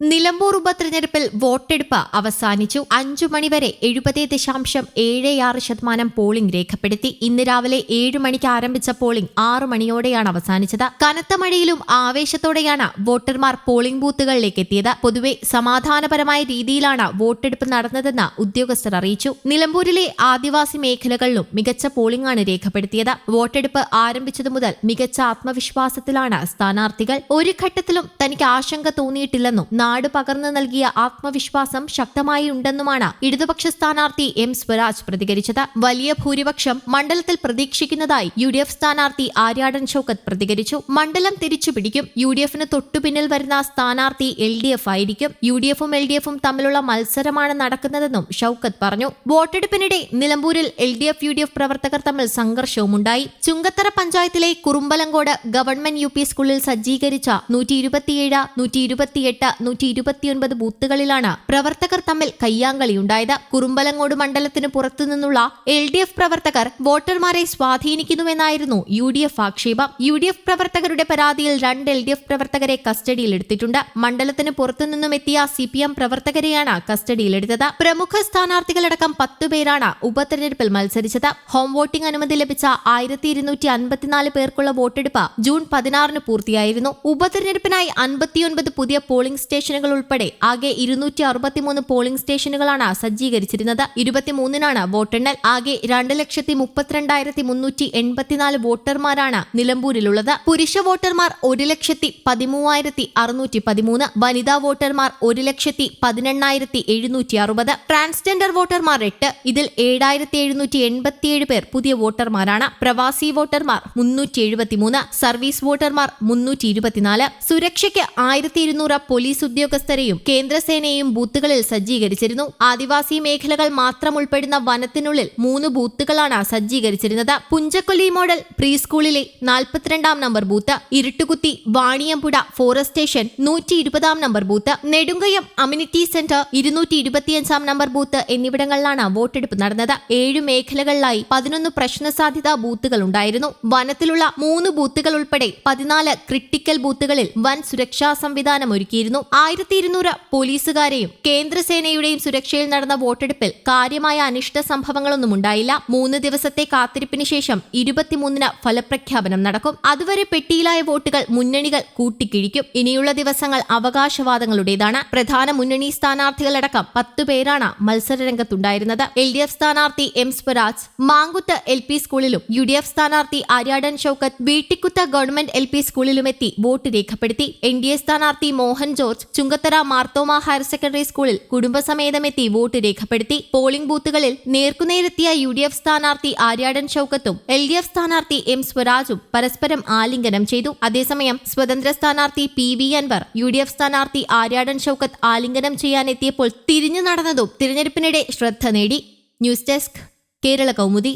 നിലമ്പൂർ ഉപതെരഞ്ഞെടുപ്പിൽ വോട്ടെടുപ്പ് അവസാനിച്ചു. അഞ്ചു മണിവരെ എഴുപത് ദശാംശം ഏഴ് ആറ് ശതമാനം പോളിംഗ് രേഖപ്പെടുത്തി. ഇന്ന് രാവിലെ ഏഴ് മണിക്ക് ആരംഭിച്ച പോളിംഗ് ആറു മണിയോടെയാണ് അവസാനിച്ചത്. കനത്ത മഴയിലും ആവേശത്തോടെയാണ് വോട്ടർമാർ പോളിംഗ് ബൂത്തുകളിലേക്ക് എത്തിയത്. പൊതുവെ സമാധാനപരമായ രീതിയിലാണ് വോട്ടെടുപ്പ് നടന്നതെന്ന് ഉദ്യോഗസ്ഥർ അറിയിച്ചു. നിലമ്പൂരിലെ ആദിവാസി മേഖലകളിലും മികച്ച പോളിംഗാണ് രേഖപ്പെടുത്തിയത്. വോട്ടെടുപ്പ് ആരംഭിച്ചതു മുതൽ മികച്ച ആത്മവിശ്വാസത്തിലാണ് സ്ഥാനാർത്ഥികൾ. ഒരു ഘട്ടത്തിലും തനിക്ക് ആശങ്ക തോന്നിയിട്ടില്ലെന്നും നാട് പകർന്നു നൽകിയ ആത്മവിശ്വാസം ശക്തമായി ഉണ്ടെന്നുമാണ് ഇടതുപക്ഷ സ്ഥാനാർത്ഥി എം സ്വരാജ് പ്രതികരിച്ചത്. വലിയ ഭൂരിപക്ഷം മണ്ഡലത്തിൽ പ്രതീക്ഷിക്കുന്നതായി യു ഡി എഫ് സ്ഥാനാർത്ഥി ആര്യാടൻ ഷൌക്കത്ത് പ്രതികരിച്ചു. മണ്ഡലം തിരിച്ചു പിടിക്കും യു ഡി എഫിന് തൊട്ടുപിന്നിൽ വരുന്ന സ്ഥാനാർത്ഥി എൽ ഡി എഫ് ആയിരിക്കും. യു ഡി എഫും എൽ ഡി എഫും തമ്മിലുള്ള മത്സരമാണ് നടക്കുന്നതെന്നും ഷൌക്കത്ത് പറഞ്ഞു. വോട്ടെടുപ്പിനിടെ നിലമ്പൂരിൽ L D F U D F പ്രവർത്തകർ തമ്മിൽ സംഘർഷവുമുണ്ടായി. ചുങ്കത്തറ പഞ്ചായത്തിലെ കുറുമ്പലങ്കോട് ഗവൺമെന്റ് യു പി സ്കൂളിൽ സജ്ജീകരിച്ച നൂറ്റി ഇരുപത്തിയേഴ് നൂറ്റി ഇരുപത്തിയെട്ട് നൂറ്റി ഇരുപത്തിയൊൻപത് ബൂത്തുകളിലാണ് പ്രവർത്തകർ തമ്മിൽ കയ്യാങ്കളിയുണ്ടായത് കുറുമ്പലങ്ങോട് മണ്ഡലത്തിന് പുറത്തുനിന്നുള്ള എൽ ഡി എഫ് പ്രവർത്തകർ വോട്ടർമാരെ സ്വാധീനിക്കുന്നുവെന്നായിരുന്നു യു ഡി എഫ് ആക്ഷേപം. യു ഡി എഫ് പ്രവർത്തകരുടെ പരാതിയിൽ രണ്ട് എൽ ഡി എഫ് പ്രവർത്തകരെ കസ്റ്റഡിയിലെടുത്തിട്ടുണ്ട് മണ്ഡലത്തിന് പുറത്തുനിന്നും എത്തിയ സി പി എം പ്രവർത്തകരെയാണ് കസ്റ്റഡിയിലെടുത്തത് പ്രമുഖ സ്ഥാനാർത്ഥികളടക്കം പത്തുപേരാണ് ഉപതെരഞ്ഞെടുപ്പിൽ മത്സരിച്ചത്. ഹോം വോട്ടിംഗ് അനുമതി ലഭിച്ച ആയിരത്തി ഇരുന്നൂറ്റി അൻപത്തിനാല് പേർക്കുള്ള വോട്ടെടുപ്പ് ജൂൺ പതിനാറിന് പൂർത്തിയായിരുന്നു. ഉപതെരഞ്ഞെടുപ്പിനായി അൻപത്തിയൊൻപത് പുതിയ പോളിംഗ് സ്റ്റേഷനുകൾ ഉൾപ്പെടെ ആകെ ഇരുന്നൂറ്റി അറുപത്തിമൂന്ന് പോളിംഗ് സ്റ്റേഷനുകളാണ് സജ്ജീകരിച്ചിരുന്നത്. ഇരുപത്തിമൂന്നിനാണ് വോട്ടെണ്ണൽ. ആകെ രണ്ട് ലക്ഷത്തി മുപ്പത്തിരണ്ടായിരത്തി മുന്നൂറ്റി എൺപത്തിനാല് വോട്ടർമാരാണ് നിലമ്പൂരിലുള്ളത്. പുരുഷ വോട്ടർമാർ ഒരു ലക്ഷത്തി പതിമൂവായിരത്തി അറുന്നൂറ്റി പതിമൂന്ന് വനിതാ വോട്ടർമാർ ഒരു ലക്ഷത്തി പതിനെണ്ണായിരത്തി എഴുന്നൂറ്റി അറുപത് ട്രാൻസ്ജെൻഡർ വോട്ടർമാർ എട്ട് ഇതിൽ ഏഴായിരത്തി എഴുന്നൂറ്റി എൺപത്തിയേഴ് പേർ പുതിയ വോട്ടർമാരാണ്. പ്രവാസി വോട്ടർമാർ മുന്നൂറ്റി എഴുപത്തിമൂന്ന് സർവീസ് വോട്ടർമാർ മുന്നൂറ്റി ഇരുപത്തിനാല് സുരക്ഷയ്ക്ക് ആയിരത്തി ഇരുന്നൂറ് പോലീസ് ഉദ്യോഗസ്ഥരെയും കേന്ദ്രസേനയും ബൂത്തുകളിൽ സജ്ജീകരിച്ചിരുന്നു. ആദിവാസി മേഖലകൾ മാത്രം ഉൾപ്പെടുന്ന വനത്തിനുള്ളിൽ മൂന്ന് ബൂത്തുകളാണ് സജ്ജീകരിച്ചിരുന്നത്. പുഞ്ചക്കൊല്ലി മോഡൽ പ്രീ സ്കൂളിലെ നാൽപ്പത്തിരണ്ടാം number booth Iruttukuthi Vaniyampuzha forest station നൂറ്റി ഇരുപതാം number booth Nedungayam amenity centre ഇരുന്നൂറ്റി ഇരുപത്തിയഞ്ചാം നമ്പർ ബൂത്ത് എന്നിവിടങ്ങളിലാണ് വോട്ടെടുപ്പ് നടന്നത്. ഏഴ് മേഖലകളിലായി പതിനൊന്ന് പ്രശ്നസാധ്യതാ ബൂത്തുകൾ ഉണ്ടായിരുന്നു. വനത്തിലുള്ള മൂന്ന് ബൂത്തുകൾ ഉൾപ്പെടെ പതിനാല് ക്രിട്ടിക്കൽ ബൂത്തുകളിൽ വൻ സുരക്ഷാ സംവിധാനം ഒരുക്കിയിരുന്നു. ആയിരത്തി ഇരുന്നൂറ് പോലീസുകാരെയും കേന്ദ്രസേനയുടെയും സുരക്ഷയിൽ നടന്ന വോട്ടെടുപ്പിൽ കാര്യമായ അനിഷ്ട സംഭവങ്ങളൊന്നും ഉണ്ടായില്ല. മൂന്ന് ദിവസത്തെ കാത്തിരിപ്പിന് ശേഷം ഇരുപത്തിമൂന്നിന് ഫലപ്രഖ്യാപനം നടക്കും. അതുവരെ പെട്ടിയിലായ വോട്ടുകൾ മുന്നണികൾ കൂട്ടിക്കിഴിക്കും. ഇനിയുള്ള ദിവസങ്ങൾ അവകാശവാദങ്ങളുടേതാണ്. പ്രധാന മുന്നണി സ്ഥാനാർത്ഥികളടക്കം പത്തു പേരാണ് മത്സരരംഗത്തുണ്ടായിരുന്നത്. എൽ ഡി എഫ് സ്ഥാനാർത്ഥി M Swaraj Mankuth L P സ്കൂളിലും യു ഡി എഫ് സ്ഥാനാർത്ഥി Aryadan Shoukath Veettikutha government L P സ്കൂളിലുമെത്തി vote രേഖപ്പെടുത്തി. എൻ ഡി എ സ്ഥാനാർത്ഥി Mohan George Chungathara Marthoma higher secondary സ്കൂളിൽ കുടുംബസമേതമെത്തി വോട്ട് രേഖപ്പെടുത്തി. പോളിംഗ് ബൂത്തുകളിൽ നേർക്കുനേരെത്തിയ യു ഡി എഫ് സ്ഥാനാർത്ഥി ആര്യാടൻ ഷൌക്കത്തും എൽ ഡി എഫ് സ്ഥാനാർത്ഥി എം സ്വരാജും പരസ്പരം ആലിംഗനം ചെയ്തു. അതേസമയം സ്വതന്ത്ര സ്ഥാനാർത്ഥി P V Anvar U D F സ്ഥാനാർത്ഥി ആര്യാടൻ ഷൌക്കത്ത് ആലിംഗനം ചെയ്യാനെത്തിയപ്പോൾ തിരിഞ്ഞു നടന്നതും തിരഞ്ഞെടുപ്പിനിടെ ശ്രദ്ധ നേടി. News desk Kerala Kaumudi.